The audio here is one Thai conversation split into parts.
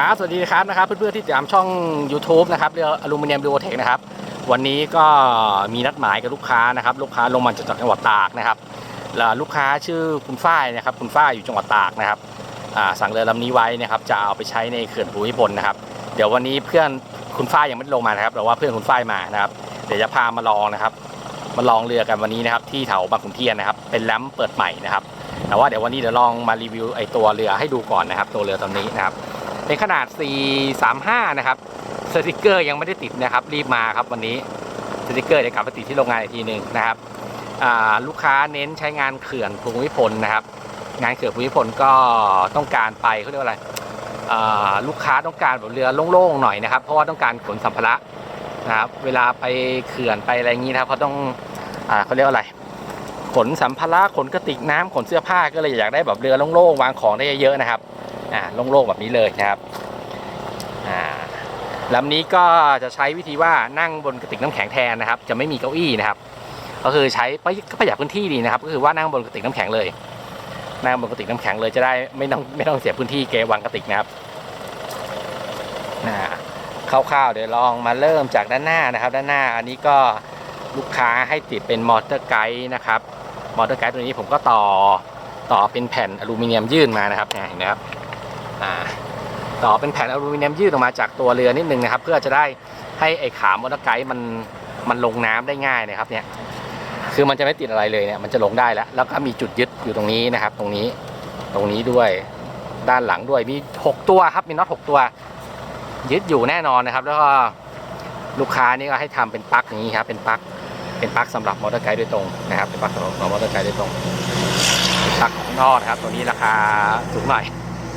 ครับสวัสดีครับนะครับ เพื่อนๆที่ติดตามช่อง YouTube นะครับเรืออลูมิเนียมดูโอเทคนะครับวันนี้ก็มีนัดหมายกับลูกค้านะครับ ลูกค้าลงมาจากจังหวัดตากนะครับแล้วลูกค้าชื่อคุณฝ้ายนะครับ คุณฝ้ายอยู่จังหวัดตากนะครับสั่งเรือลำนี้ไว้นะครับ จะเอาไปใช้ในเขื่อนภูมิพลนะครับ เดี๋ยววันนี้เพื่อนคุณฝ้ายยังไม่ลงมานะครับแต่ว่าเพื่อนคุณฝ้ายมานะครับ เดี๋ยวจะพามาลองนะครับ มาลองเรือกันวันนี้นะครับ ที่แถวบางขุนเทียนนะครับ เป็นแลมเปิดใหม่นะครับ แต่ว่าเดี๋ยววันนี้เดี๋ยวลองมารีวิวไอตัวเรือให้ดูก่อนนะครับ ตัวเรือตอนนี้นะครับ เป็นขนาด 435 นะครับสติกเกอร์ยังไม่ได้ติดนะครับ รีบมาครับวันนี้สติกเกอร์เดี๋ยวกลับไปติดที่โรงงานอีกทีหนึ่งนะครับลูกค้าเน้นใช้งานเขื่อนภูมิพลนะครับ งานเขื่อนภูมิพลก็ต้องการไปเขาเรียกว่าอะไรลูกค้าต้องการแบบเรือโล่งๆหน่อยนะครับ เพราะว่าต้องการขนสัมภาระนะครับเวลาไปเขื่อนไปอะไรอย่างนี้นะครับเขาต้องอเขาเรียกว่าอะไร ขนสัมภาระขนกระติกน้ำขนเสื้อผ้าก็เลยอยากได้แบบเรือโล่งๆวางของได้เยอะๆนะครับ อ่าโล่งๆแบบนี้เลยนะครับอ่าลำนี้ก็จะใช้วิธีว่านั่งบนกระติกน้ำแข็งแทนนะครับ จะไม่มีเก้าอี้นะครับ ก็คือใช้ประหยัดก็ประหยัดพื้นที่ดีนะครับ ก็คือว่านั่งบนกระติกน้ำแข็งเลยนั่งบนกระติกน้ำแข็งเลยจะได้ไม่ต้องไม่ต้องเสียพื้นที่เกวางกระติกนะครับอ่าคร่าวๆเดี๋ยวลองมาเริ่มจากด้านหน้านะครับ ด้านหน้าอันนี้ก็ลูกค้าให้ติดเป็นมอเตอร์ไกด์นะครับมอเตอร์ไกด์ตัวนี้ผมก็ต่อต่อเป็นแผ่นอลูมิเนียมยื่นมานะครับเห็นไหมครับ ต่อเป็นแผ่นอลูมิเนียมยืดออกมาจากตัวเรือนิดนึงนะครับ เพื่อจะได้ให้ไอ้ขามอเตอร์ไกด์มันมันลงน้ำได้ง่ายนะครับเนี่ยคือมันจะไม่ติดอะไรเลยเนี่ยมันจะลงได้แล้ว แล้วก็มีจุดยึดอยู่ตรงนี้นะครับ ตรงนี้ตรงนี้ด้วยด้านหลังด้วยมี 6 ตัวครับมีน็อต6ตัว ยึดอยู่แน่นอนนะครับ แล้วก็ลูกค้านี่ก็ให้ทำเป็นปลั๊กอย่างนี้ครับเป็นปลั๊กเป็นปลั๊กสำหรับมอเตอร์ไกด์โดยตรงนะครับเป็นปลั๊กสำหรับมอเตอร์ไกด์โดยตรงเป็นปลั๊กของนอกนะครับตัวนี้ราคาสูงหน่อย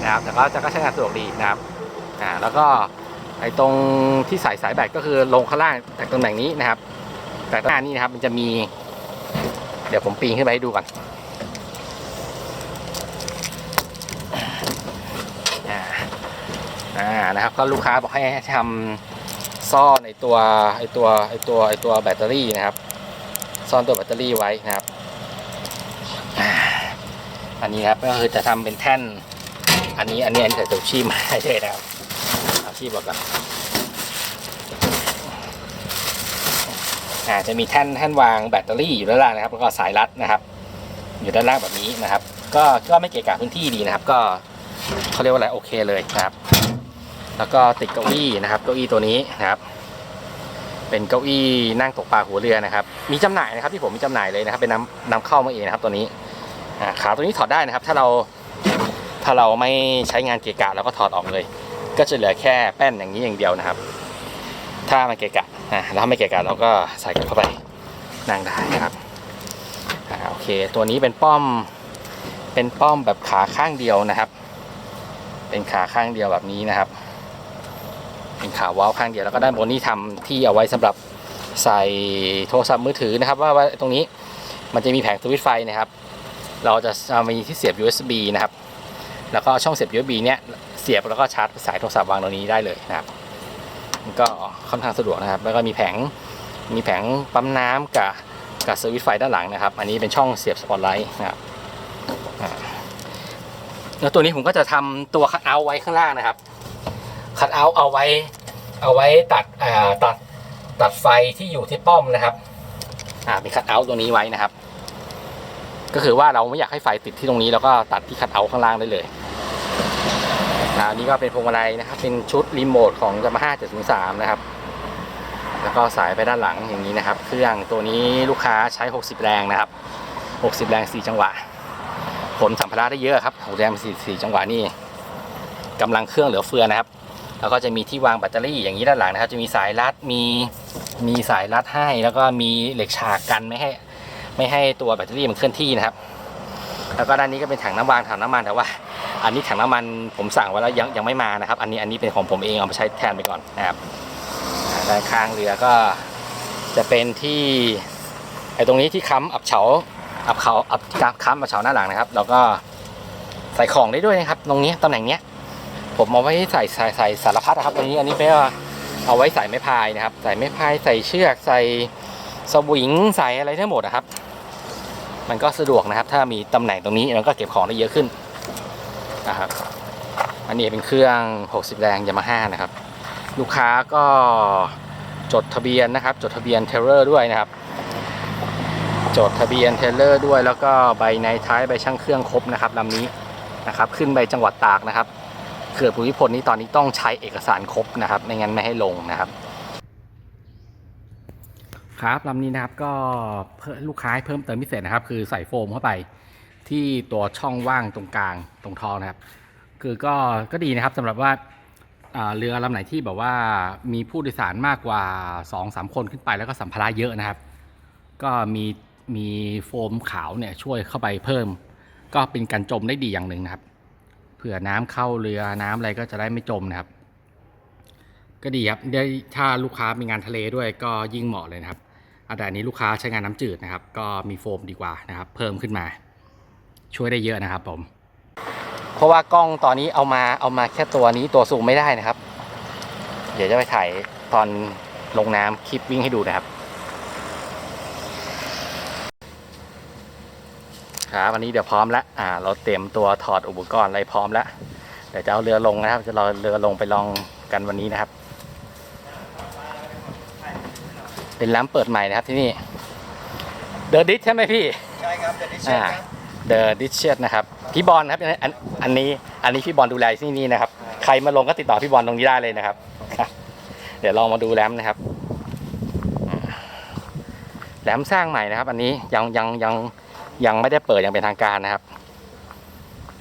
นะครับแต่ก็จะก็ใช้งานสะดวกดีนะครับอ่าแล้วก็ไอ้ตรงที่ใส่สายแบตก็คือลงข้างล่างแต่ตำแหน่งนี้นะครับ แต่ด้านนี้นะครับมันจะมี เดี๋ยวผมปีนขึ้นไปให้ดูก่อนอ่าอ่านะครับก็ลูกค้าบอกให้ทำซ่อนไอตัวไอตัวไอตัวไอตัวแบตเตอรี่นะครับ ซ่อนตัวแบตเตอรี่ไว้นะครับ อันนี้ครับก็คือจะทำเป็นแท่น อันนี้อันนี้อันนี้ใส่ตัวชีมาให้เลยนะครับเอาชีบอกก่อนอ่าจะมีแท่นแท่นวางแบตเตอรี่อยู่ด้านล่างนะครับ แล้วก็สายรัดนะครับ อยู่ด้านล่างแบบนี้นะครับ ก็ก็ไม่เกะกะพื้นที่ดีนะครับ ก็เขาเรียกว่าอะไรโอเคเลยนะครับ แล้วก็ติดเก้าอี้นะครับเก้าอี้ตัวนี้นะครับ เป็นเก้าอี้นั่งตกปลาหัวเรือนะครับ มีจำหน่ายนะครับที่ผมมีจำหน่ายเลยนะครับ เป็นนำนำเข้ามาเองนะครับ ตัวนี้อ่าขาตัวนี้ถอดได้นะครับ ถ้าเรา ถ้าเราไม่ใช้งานเกะกะเราก็ถอดออกเลย ก็จะเหลือแค่แป้นอย่างนี้อย่างเดียวนะครับ ถ้ามันเกะกะอะแล้วไม่เกะกะเราก็ใส่เข้าไปนั่งได้นะครับอ่าโอเค ตัวนี้เป็นป้อมเป็นป้อมแบบขาข้างเดียวนะครับ เป็นขาข้างเดียวแบบนี้นะครับเป็นขาว้าวข้างเดียวแล้วก็ด้านบนนี้ทำที่เอาไว้สำหรับใส่โทรศัพท์มือถือนะครับว่าว่าตรงนี้มันจะมีแผงสวิตช์ไฟนะครับ เราจะเอามีที่เสียบ USB นะครับ แล้วก็ช่องเสียบ USB เนี้ยเสียบแล้วก็ชาร์จสายโทรศัพท์วางตรงนี้ได้เลยนะครับก็ค่อนข้างสะดวกนะครับ แล้วก็มีแผงมีแผงปั๊มน้ำกับกับสวิตช์ไฟด้านหลังนะครับ อันนี้เป็นช่องเสียบสปอตไลท์นะครับแล้วตัวนี้ผมก็จะทำตัวคัทเอาท์ไว้ข้างล่างนะครับคัทเอาท์เอาไว้เอาไว้ตัดตัดตัดไฟที่อยู่ที่ป้อมนะครับอ่าเป็นคัทเอาท์ตัวนี้ไว้นะครับ ก็คือว่าเราไม่อยากให้ไฟติดที่ตรงนี้ แล้วก็ตัดที่คัทเอาท์ข้างล่างได้เลยอันนี้ก็เป็นพวงมาลัยนะครับ เป็นชุดรีโมทของ Yamaha 703 นะครับ แล้วก็สายไปด้านหลังอย่างนี้นะครับ เครื่องตัวนี้ลูกค้าใช้ 60 แรงนะครับ 60 แรง 4 จังหวะ ผลสัมภาระได้เยอะครับ60แรง4 4จังหวะนี่กำลังเครื่องเหลือเฟือนะครับ แล้วก็จะมีที่วางแบตเตอรี่อย่างนี้ด้านหลังนะครับ จะมีสายรัด มี มีสายรัดให้ แล้วก็มีเหล็กฉากกันไม่ให้ ไม่ให้ตัวแบตเตอรี่มันเคลื่อนที่นะครับ แล้วก็ด้านนี้ก็เป็นถังน้ำมันถังน้ำมันแต่ว่า อันนี้ถังน้ำมันผมสั่งไว้แล้วยังยังไม่มานะครับ อันนี้อันนี้เป็นของผมเองเอามาใช้แทนไปก่อนนะครับด้านข้างเรือก็จะเป็นที่ไอ้ตรงนี้ที่ค้ำอับเฉาอับเขาอับค้ำอับเฉาหน้าหลังนะครับ แล้วก็ใส่ของได้ด้วยนะครับ ตรงนี้ตำแหน่งเนี้ยผมเอาไว้ใส่ใส่ใส่สารพัดนะครับตรงนี้อันนี้เป็นเอาไว้ใส่ไม้พายนะครับ ใส่ไม้พายใส่เชือกใส่สวิงใส่อะไรทั้งหมดนะครับ มันก็สะดวกนะครับ ถ้ามีตำแหน่งตรงนี้เราก็เก็บของได้เยอะขึ้นนะครับ อันนี้เป็นเครื่อง 60 แรงยามาฮ่านะครับ ลูกค้าก็จดทะเบียนนะครับ จดทะเบียนเทเลอร์ด้วยนะครับ จดทะเบียนเทเลอร์ด้วย แล้วก็ใบในท้ายใบช่างเครื่องครบนะครับลำนี้นะครับ ขึ้นไปจังหวัดตากนะครับเขื่อนภูมิพลนี้ตอนนี้ต้องใช้เอกสารครบนะครับ ไม่งั้นไม่ให้ลงนะครับ ครับลำนี้นะครับก็เพิ่มลูกค้าเพิ่มเติมพิเศษนะครับ คือใส่โฟมเข้าไปที่ตัวช่องว่างตรงกลางตรงท่องนะครับ คือก็ก็ดีนะครับสำหรับว่าเรือลำไหนที่แบบว่ามีผู้โดยสารมากกว่า2-3คนขึ้นไปแล้วก็สัมภาระเยอะนะครับ ก็มีมีโฟมขาวเนี่ยช่วยเข้าไปเพิ่ม ก็เป็นการจมได้ดีอย่างหนึ่งนะครับเผื่อน้ำเข้าเรือน้ำอะไรก็จะได้ไม่จมนะครับ ก็ดีครับได้ถ้าลูกค้ามีงานทะเลด้วยก็ยิ่งเหมาะเลยนะครับ แต่อันนี้ลูกค้าใช้งานน้ำจืดนะครับ ก็มีโฟมดีกว่านะครับ เพิ่มขึ้นมา ช่วยได้เยอะนะครับผม เพราะว่ากล้องตอนนี้เอามาเอามาแค่ตัวนี้ตัวสูงไม่ได้นะครับ เดี๋ยวจะไปถ่ายตอนลงน้ำคลิปวิ่งให้ดูนะครับครับวันนี้เดี๋ยวพร้อมแล้วอ่า เราเตรียมตัวถอดอุปกรณ์อะไรพร้อมแล้ว เดี๋ยวจะเอาเรือลงนะครับ จะรอเรือลงไปลองกันวันนี้นะครับ เป็นร้านเปิดใหม่นะครับที่นี่เดอะดิชใช่ไหมพี่ ใช่ครับจะได้เช็คอ่าครับเดอะดิชเชนะครับพี่บอลครับอันอันนี้อันนี้พี่บอลดูแลที่นี่นะครับ ใครมาลงก็ติดต่อพี่บอลตรงนี้ได้เลยนะครับครับเดี๋ยวลองมาดูแรมนะครับอ่าแรมสร้างใหม่นะครับ อันนี้ยังยังยังยังไม่ได้เปิดอย่างเป็นทางการนะครับ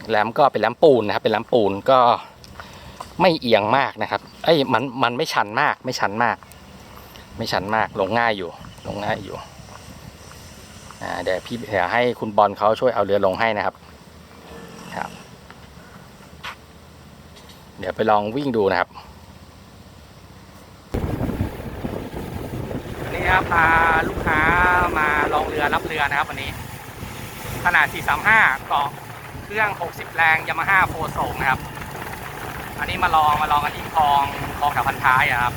แรมก็เป็นแรมปูนนะครับ เป็นแรมปูนก็ไม่เอียงมากนะครับ เอ้ยมันมันไม่ชันมากไม่ชันมาก ไม่ชันมากลงง่ายอยู่ ลงง่ายอยู่เดี๋ยวพี่เดี๋ยวให้คุณบอลเขาช่วยเอาเรือลงให้นะครับครับ เดี๋ยวไปลองวิ่งดูนะครับวันนี้ครับพาลูกค้ามาลองเรือรับเรือนะครับวันนี้ ขนาด 435เกาะเครื่อง 60 แรงยามาฮ่าโฟโซงนะครับ อันนี้มาลองมาลองกันที่คลองคลองแถวพันท้ายอะครับ